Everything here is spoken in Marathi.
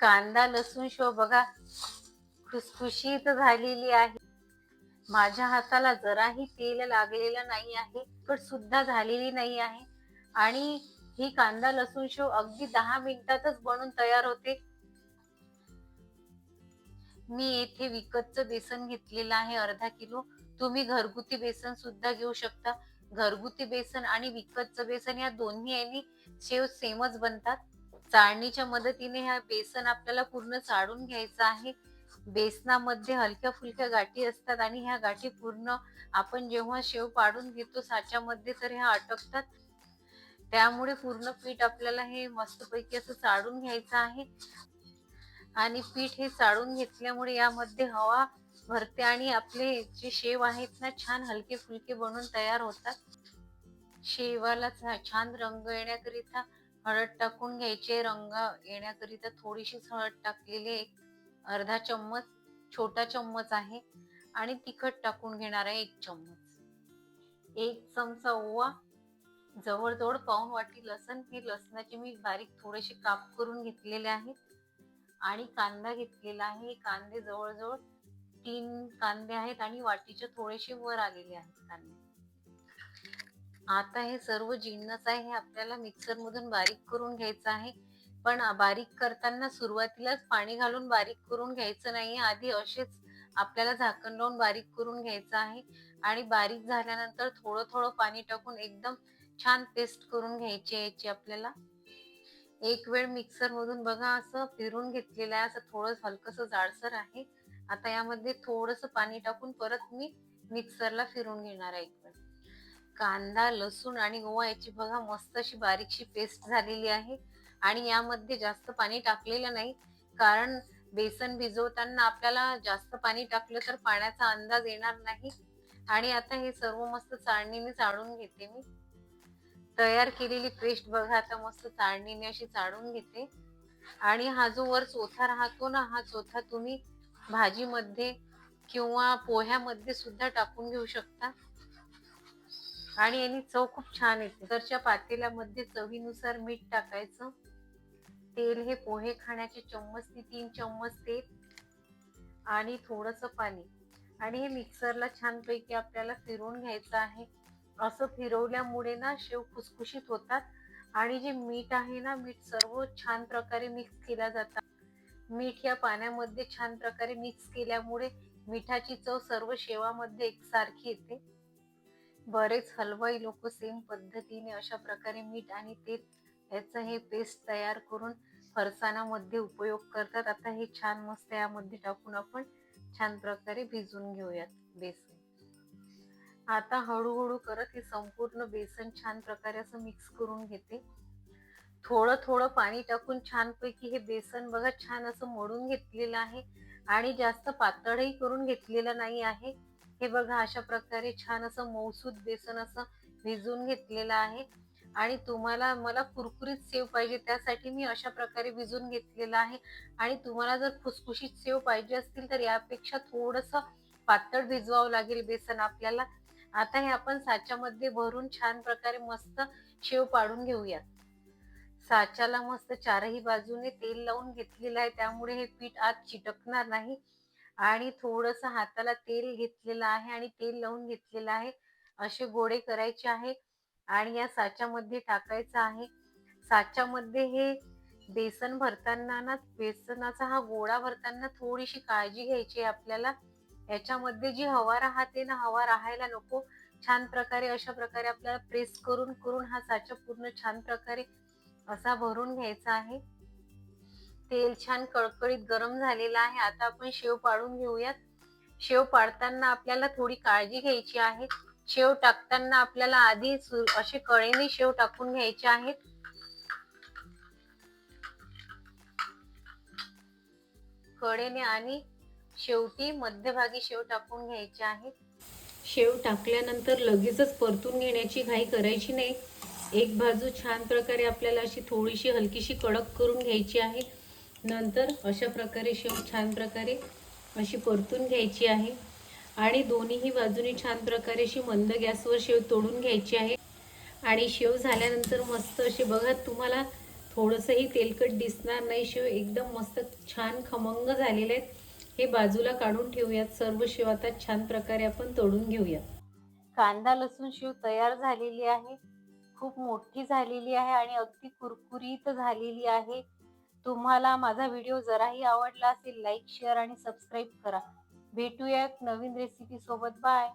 कांदा लसूण शो बघा खुसखुशीत झालेली आहे. माझ्या हाताला जराही तेल लागलेलं नाही आहे पण सुद्धा झालेली नाही आहे. आणि ही कांदा लसूण शो अगदी दहा मिनिटातच बनून तयार होते. मी येथे विकतचं बेसन घेतलेलं आहे अर्धा किलो. तुम्ही घरगुती बेसन सुद्धा घेऊ शकता. घरगुती बेसन आणि विकतचं बेसन या दोन्ही यांनी शेव सेमच बनतात. चाळणीच्या मदतीने हा बेसन आपल्याला पूर्ण चाळून घ्यायचं आहे. बेसनामध्ये हलक्या फुलक्या गाठी असतात आणि ह्या गाठी पूर्ण आपण जेव्हा शेव पाडून घेतो साच्यामध्ये तर ह्या अटकतात. त्यामुळे पूर्ण पीठ आपल्याला हे मस्तपैकी असं चाळून घ्यायचं आहे. आणि पीठ हे चाळून घेतल्यामुळे यामध्ये हवा भरते आणि आपले जे शेव आहेत ना छान हलके फुलके बनून तयार होतात. शेवाला छा- छान रंग येण्याकरिता हळद टाकून घ्यायचे रंग येण्याकरिता थोडीशीच हळद टाकलेली एक अर्धा चम्मच छोटा चम्मच आहे आणि तिखट टाकून घेणार आहे एक चम्मच. एक चमचा ओवा जवळजवळ पाऊन वाटी लसण. हे लसणाचे मी बारीक थोडेसे काप करून घेतलेले आहेत आणि कांदा घेतलेला आहे. कांदे जवळजवळ तीन कांदे आहेत आणि वाटीचे थोडेसे वर आलेले आहेत कांदे. आता हे सर्व जिन्नस आहे हे आपल्याला मिक्सर मधून बारीक करून घ्यायचं आहे. पण बारीक करताना सुरुवातीलाच पाणी घालून बारीक करून घ्यायचं नाही. आधी असेच आपल्याला झाकण लावून बारीक करून घ्यायचं आहे. आणि बारीक झाल्यानंतर थोडं थोडं पाणी टाकून एकदम छान पेस्ट करून घ्यायची याची आपल्याला. एक वेळ मिक्सर मधून बघा असं फिरून घेतलेलं आहे. असं थोडं हलकस जाडसर आहे. आता यामध्ये थोडस पाणी टाकून परत मी मिक्सरला फिरून घेणार आहे एक वेळ. कांदा लसूण आणि ओवा याची बघा मस्त अशी बारीकशी पेस्ट झालेली आहे. आणि यामध्ये जास्त पाणी टाकलेलं नाही. कारण बेसन भिजवताना आपल्याला जास्त पाणी टाकलं तर पाण्याचा अंदाज येणार नाही. आणि आता हे सर्व मस्त चाळणीने चाळून घेते मी. तयार केलेली पेस्ट बघा आता मस्त चाळणीने अशी चाळून घेते. आणि हा जो वर चोथा राहतो ना हा चोथा तुम्ही भाजीमध्ये किंवा पोह्यामध्ये सुद्धा टाकून घेऊ शकता. आणि यानी चव खूप छान येते. तरच्या पातेल्यामध्ये चवीनुसार मीठ टाकायचं. तेल हे पोहे खाण्याचे चम्मच ते तीन चम्मच तेल आणि थोडस पाणी. आणि हे मिक्सरला छानपैकी आपल्याला फिरवून घ्यायचं आहे. असं फिरवल्यामुळे ना शेव खुसखुशीत होतात. आणि जे मीठ आहे ना मीठ सर्व छान प्रकारे मिक्स केल्या जातात. मीठ या पाण्यामध्ये छान प्रकारे मिक्स केल्यामुळे मिठाची चव सर्व शेवामध्ये एकसारखी येते. बरेच हलवाई लोक सेम पद्धतीने अशा प्रकारे मीठ आणि तेल याचं हे पेस्ट तयार करून फरसाणामध्ये उपयोग करतात. आता हे छान मस्त यामध्ये टाकून आपण छान प्रकारे भिजून घेऊयात बेसन. आता हळूहळू करत हे संपूर्ण बेसन छान प्रकारे असं मिक्स करून घेते. थोडं थोडं पाणी टाकून छानपैकी हे बेसन बघा छान असं मोडून घेतलेलं आहे. आणि जास्त पातळही करून घेतलेलं नाही आहे. हे बघा अशा प्रकारे छान असं मऊसूद बेसन असं भिजून घेतलेलं आहे. आणि तुम्हाला मला कुरकुरीत सेव पाहिजे त्यासाठी मी अशा प्रकारे भिजून घेतलेला आहे. आणि तुम्हाला जर खुसखुशीत सेव पाहिजे असतील तर यापेक्षा थोडस पातळ भिजवावं लागेल बेसन आपल्याला. आता हे आपण साच्यामध्ये भरून छान प्रकारे मस्त शेव पाडून घेऊयात. साच्याला मस्त चारही बाजूने तेल लावून घेतलेलं आहे त्यामुळे हे पीठ आत चिटकणार नाही. आणि थोडस हाताला तेल घेतलेलं आहे आणि तेल लावून घेतलेलं आहे. असे गोळे करायचे आहे आणि या साच्यामध्ये टाकायचं आहे. साच्यामध्ये हे बेसन भरताना ना बेसनाचा हा गोळा भरताना थोडीशी काळजी घ्यायची आहे आपल्याला. याच्यामध्ये जी हवा राहते ना हवा राहायला नको. छान प्रकारे अशा प्रकारे आपल्याला प्रेस करून करून हा साचा पूर्ण छान प्रकारे असा भरून घ्यायचा आहे. तेल छान कळकळीत गरम झालेला आहे. आता आपण शेव पाडून घेऊयात. शेव पाडताना आपल्याला थोडी काळजी घ्यायची आहे. शेव टाकताना आपल्याला आधी असे कळेने शेव टाकून घ्यायचे आहेत. कडेने आणि शेवटी मध्यभागी शेव टाकून घ्यायचे आहेत. शेव टाकल्यानंतर लगेचच परतून घेण्याची घाई करायची नाही. एक बाजू छान प्रकारे आपल्याला अशी थोडीशी हलकीशी कडक करून घ्यायची आहे. नंतर अशा प्रकारे शेव छान प्रकारे अशी परतून घ्यायची आहे. आणि दोन्हीही बाजूनी छान प्रकारे अशी मंद गॅसवर शेव तोडून घ्यायची आहे. आणि शेव झाल्यानंतर मस्त असे बघा तुम्हाला थोडंसंही तेलकट दिसणार नाही. शेव एकदम मस्त छान खमंग झालेले आहेत. हे बाजूला काढून ठेवूयात. सर्व शेव आता छान प्रकारे आपण तोडून घेऊयात. कांदा लसूण शेव तयार झालेली आहे. खूप मोठी झालेली आहे आणि अगदी कुरकुरीत झालेली आहे. तुम्हाला माझा व्हिडिओ जराही आवडला असेल लाईक शेअर आणि सबस्क्राईब करा. भेटूया एक नवीन रेसिपी सोबत. बाय